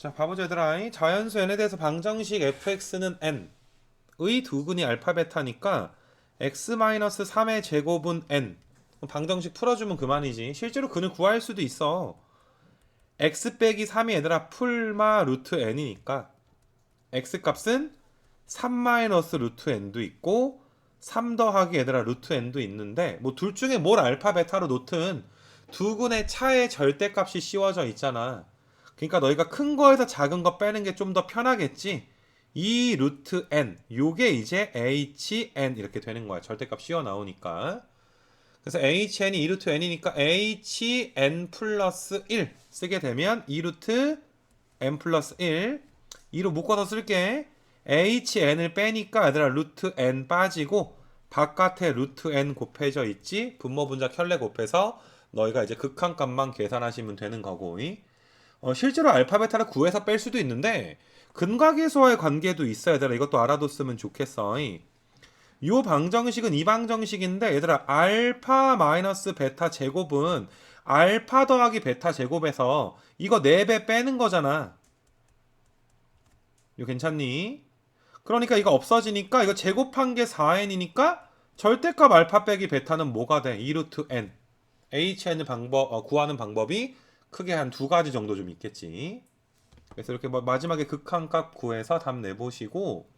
자, 봐보자 얘들아. 이 자연수 n에 대해서 방정식 fx는 n의 두근이 알파 베타니까 x-3의 제곱은 n. 방정식 풀어주면 그만이지. 실제로 근을 구할 수도 있어. x 빼기 3이 얘들아 풀마 루트 n이니까 x 값은 3 마이너스 루트 n도 있고 3 더하기 얘들아 루트 n도 있는데 뭐 둘 중에 뭘 알파 베타로 놓든 두근의 차의 절대값이 씌워져 있잖아. 그러니까 너희가 큰 거에서 작은 거 빼는 게 좀 더 편하겠지. 이 루트 n 요게 이제 hn 이렇게 되는 거야. 절대값 씌워 나오니까. 그래서 hn이 2루트 n이니까 hn 플러스 1 쓰게 되면 2루트 n 플러스 1 2로 묶어서 쓸게. hn을 빼니까 얘들아 루트 n 빠지고 바깥에 루트 n 곱해져 있지. 분모 분자 켤레 곱해서 너희가 이제 극한값만 계산하시면 되는 거고. 어, 실제로 알파베타를 구해서 뺄 수도 있는데 근각계수와의 관계도 있어야 되라. 이것도 알아뒀으면 좋겠어. 이 방정식은 이 방정식인데 얘들아 알파 마이너스 베타 제곱은 알파 더하기 베타 제곱에서 이거 4배 빼는 거잖아. 이거 괜찮니? 그러니까 이거 없어지니까 이거 제곱한 게 4n이니까 절대값 알파 빼기 베타는 뭐가 돼? 2루트 n. hn 방법 어, 구하는 방법이 크게 한 두 가지 정도 좀 있겠지. 그래서 이렇게 뭐 마지막에 극한 값 구해서 답 내보시고